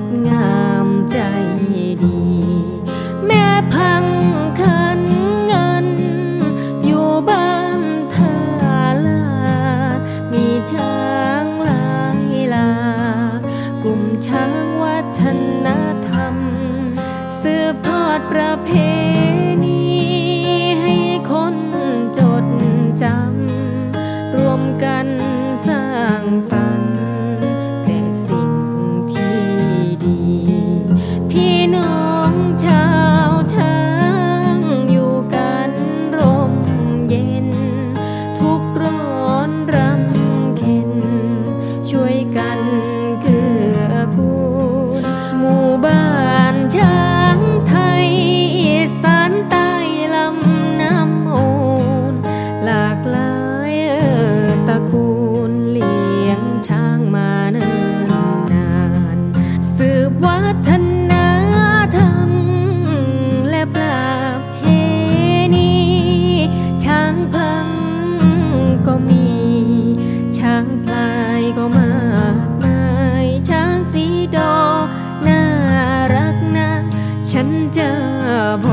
ดงามใจดี แม่พังคันเงิน อยู่บ้านท่าลาดมีช้างหลายลากกลุ่มช้างวัฒนธรรม สืบทอดประเพณ 家。 ฉันเจอบ